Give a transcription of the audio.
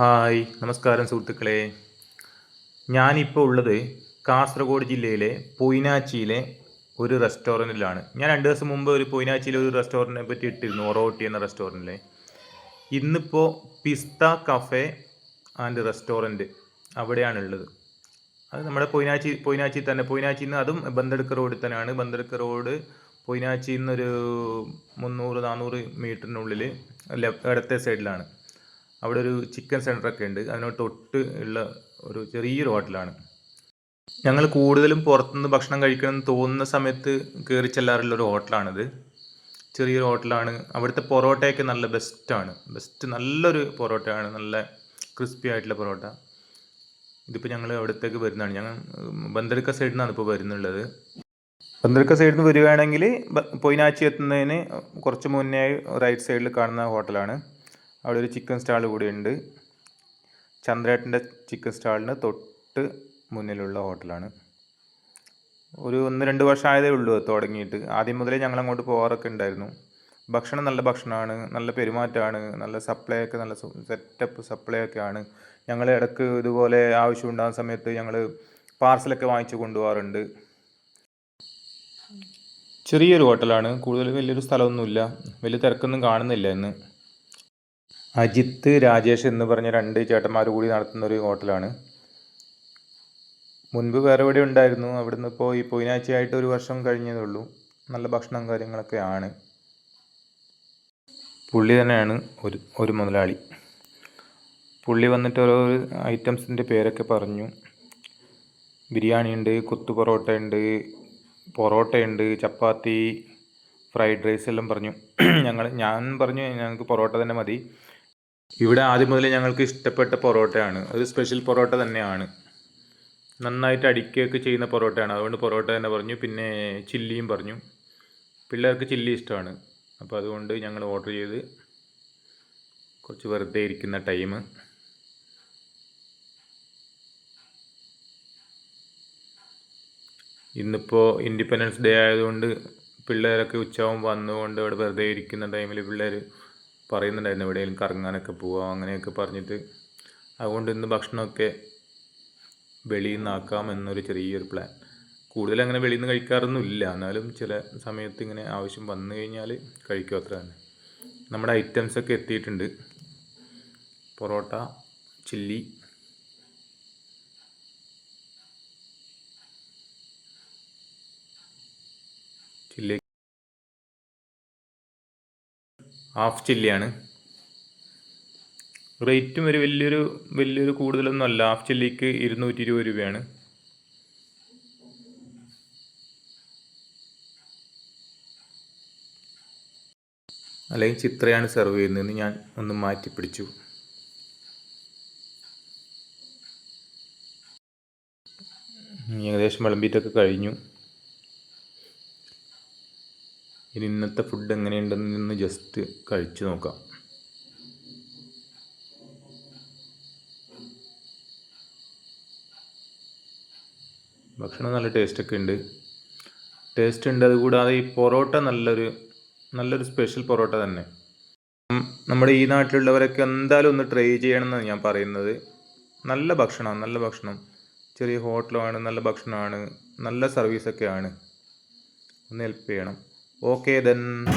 Hi നമസ്കാരം സുഹൃത്തുക്കളെ. ഞാനിപ്പോൾ ഉള്ളത് കാസർഗോഡ് ജില്ലയിലെ പൊയ്നാച്ചിയിലെ ഒരു റെസ്റ്റോറന്റിലാണ് ഞാൻ രണ്ട് ദിവസം മുമ്പ് ഒരു പൊയ്നാച്ചിയിലെ ഒരു റെസ്റ്റോറന്റിനെ പറ്റി ഇട്ടിരുന്നു ഒറോട്ടി എന്ന റെസ്റ്റോറന്റിലെ ഇന്നിപ്പോൾ പിസ്ത കഫേ ആൻഡ് റെസ്റ്റോറന്റ് അവിടെയാണുള്ളത്. അത് നമ്മുടെ പൊയ്നാച്ചി പൊയ്നാച്ചി തന്നെ. പൊയ്നാച്ചിയിൽ നിന്ന് അതും ബന്തെടുക്ക റോഡിൽ തന്നെയാണ്. ബന്തെടുക്ക റോഡ് പൊയിനാച്ചിയിൽ നിന്നൊരു മുന്നൂറ് നാനൂറ് മീറ്ററിനുള്ളിൽ ലെഫ്റ്റ് ഇടത്തെ സൈഡിലാണ്. അവിടെ ഒരു ചിക്കൻ സെന്ററൊക്കെ ഉണ്ട്. അതിനോട് തൊട്ട് ഉള്ള ഒരു ചെറിയൊരു ഹോട്ടലാണ്. ഞങ്ങൾ കൂടുതലും പുറത്തുനിന്ന് ഭക്ഷണം കഴിക്കണം എന്ന് തോന്നുന്ന സമയത്ത് കയറി ചെല്ലാറുള്ള ഒരു ഹോട്ടലാണിത്. ചെറിയൊരു ഹോട്ടലാണ്. അവിടുത്തെ പൊറോട്ടയൊക്കെ നല്ല ബെസ്റ്റാണ് ബെസ്റ്റ് നല്ലൊരു പൊറോട്ടയാണ്. നല്ല ക്രിസ്പി ആയിട്ടുള്ള പൊറോട്ട. ഇതിപ്പോൾ ഞങ്ങൾ അവിടത്തേക്ക് വരുന്നതാണ്. ഞങ്ങൾ ബന്ദർക്ക സൈഡിൽ നിന്നാണ് ഇപ്പോൾ വരുന്നുള്ളത്. ബന്ദർക്ക സൈഡിൽ നിന്ന് വരികയാണെങ്കിൽ പൊയ്നാച്ചി എത്തുന്നതിന് കുറച്ച് മുന്നേ റൈറ്റ് സൈഡിൽ കാണുന്ന ഹോട്ടലാണ്. അവിടെ ഒരു ചിക്കൻ സ്റ്റാൾ കൂടി ഉണ്ട് ചന്ദ്രേട്ടന്റെ ചിക്കൻ സ്റ്റാളിന് തൊട്ട് മുന്നിലുള്ള ഹോട്ടലാണ്. ഒരു ഒന്ന് രണ്ട് വർഷം ആയതേ ഉള്ളൂ തുടങ്ങിയിട്ട്. ആദ്യം മുതലേ ഞങ്ങൾ അങ്ങോട്ട് പോകാറൊക്കെ ഉണ്ടായിരുന്നു. ഭക്ഷണം നല്ല ഭക്ഷണമാണ് നല്ല പെരുമാറ്റമാണ് നല്ല സപ്ലൈ ഒക്കെ നല്ല സെറ്റപ്പ് സപ്ലൈ ഒക്കെ ആണ്. ഞങ്ങൾ ഇടയ്ക്ക് ഇതുപോലെ ആവശ്യം ആവശ്യമുണ്ടാകുന്ന സമയത്ത് ഞങ്ങൾ പാർസലൊക്കെ വാങ്ങിച്ചു കൊണ്ടുപോകാറുണ്ട് ചെറിയൊരു ഹോട്ടലാണ്. കൂടുതൽ വലിയൊരു സ്ഥലമൊന്നുമില്ല. വലിയ തിരക്കൊന്നും കാണുന്നില്ല ഇന്ന്. അജിത്ത് രാജേഷ് എന്ന് പറഞ്ഞ രണ്ട് ചേട്ടന്മാർ കൂടി നടത്തുന്ന ഒരു ഹോട്ടലാണ്. മുൻപ് വേറെ എവിടെ ഉണ്ടായിരുന്നു? അവിടുന്ന് ഇപ്പോൾ ഈ പൊയിനാഴ്ചയായിട്ട് ഒരു വർഷം കഴിഞ്ഞതേ ഉള്ളൂ. നല്ല ഭക്ഷണം കാര്യങ്ങളൊക്കെ ആണ്. പുള്ളി തന്നെയാണ് ഒരു ഒരു മുതലാളി. പുള്ളി വന്നിട്ട് ഓരോ ഐറ്റംസിന്റെ പേരൊക്കെ പറഞ്ഞു. ബിരിയാണി ഉണ്ട് കുത്തു പൊറോട്ട ഉണ്ട് പൊറോട്ട ഉണ്ട് ചപ്പാത്തി ഫ്രൈഡ് റൈസ് എല്ലാം പറഞ്ഞു. ഞങ്ങൾ ഞാൻ പറഞ്ഞു ഞങ്ങൾക്ക് പൊറോട്ട തന്നെ മതി. ഇവിടെ ആദ്യം മുതൽ ഞങ്ങൾക്ക് ഇഷ്ടപ്പെട്ട പൊറോട്ടയാണ്. ഒരു സ്പെഷ്യൽ പൊറോട്ട തന്നെയാണ്. നന്നായിട്ട് അടിക്കുകയൊക്കെ ചെയ്യുന്ന പൊറോട്ടയാണ്. അതുകൊണ്ട് പൊറോട്ട തന്നെ പറഞ്ഞു. പിന്നെ ചില്ലിയും പറഞ്ഞു. പിള്ളേർക്ക് ചില്ലി ഇഷ്ടമാണ്. അപ്പോൾ അതുകൊണ്ട് ഞങ്ങൾ ഓർഡർ ചെയ്ത് കുറച്ച് വെറുതെ ഇരിക്കുന്ന ടൈം ഇന്നിപ്പോൾ ഇൻഡിപെൻഡൻസ് ഡേ ആയതുകൊണ്ട് പിള്ളേരൊക്കെ ഉച്ചയാവും വന്നുകൊണ്ട് ഇവിടെ വെറുതെ ഇരിക്കുന്ന ടൈമിൽ പിള്ളേർ പറയുന്നുണ്ടായിരുന്നു എവിടെയെങ്കിലും കറങ്ങാനൊക്കെ പോവാം അങ്ങനെയൊക്കെ പറഞ്ഞിട്ട്. അതുകൊണ്ട് ഇന്ന് ഭക്ഷണമൊക്കെ വെളിയിൽ നിന്നാക്കാം എന്നൊരു ചെറിയൊരു പ്ലാൻ കൂടുതൽ അങ്ങനെ വെളിയിൽ നിന്ന് കഴിക്കാറൊന്നുമില്ല എന്നാലും ചില സമയത്ത് ഇങ്ങനെ ആവശ്യം വന്നു കഴിഞ്ഞാൽ കഴിക്കും അത്ര തന്നെ. നമ്മുടെ ഐറ്റംസൊക്കെ എത്തിയിട്ടുണ്ട്. പൊറോട്ട ചില്ലി ചില്ലി ഹാഫ് ചില്ലിയാണ്. റേറ്റും ഒരു വലിയൊരു വലിയൊരു കൂടുതലൊന്നും അല്ല ഹാഫ് ചില്ലിക്ക് ഇരുന്നൂറ്റി ഇരുപത് രൂപയാണ്. അല്ലെങ്കിൽ ചിത്രയാണ് സെർവ് ചെയ്യുന്നതെന്ന് ഞാൻ ഒന്ന് മാറ്റി പിടിച്ചു ഏകദേശം വിളമ്പിയിട്ടൊക്കെ കഴിഞ്ഞു. ഇനി ഇന്നത്തെ ഫുഡ് എങ്ങനെയുണ്ടെന്ന് ജസ്റ്റ് കഴിച്ചു നോക്കാം. ഭക്ഷണം നല്ല ടേസ്റ്റൊക്കെ ഉണ്ട്. ടേസ്റ്റ് ഉണ്ട്. അതുകൂടാതെ ഈ പൊറോട്ട നല്ലൊരു നല്ലൊരു സ്പെഷ്യൽ പൊറോട്ട തന്നെ. നമ്മുടെ ഈ നാട്ടിലുള്ളവരൊക്കെ എന്തായാലും ഒന്ന് ട്രൈ ചെയ്യണമെന്നാണ് ഞാൻ പറയുന്നത്. നല്ല ഭക്ഷണമാണ് നല്ല ഭക്ഷണം. ചെറിയ ഹോട്ടലാണ് നല്ല ഭക്ഷണമാണ് നല്ല സർവീസൊക്കെയാണ് ഒന്ന് ഹെൽപ്പ് ചെയ്യണം. Oke dan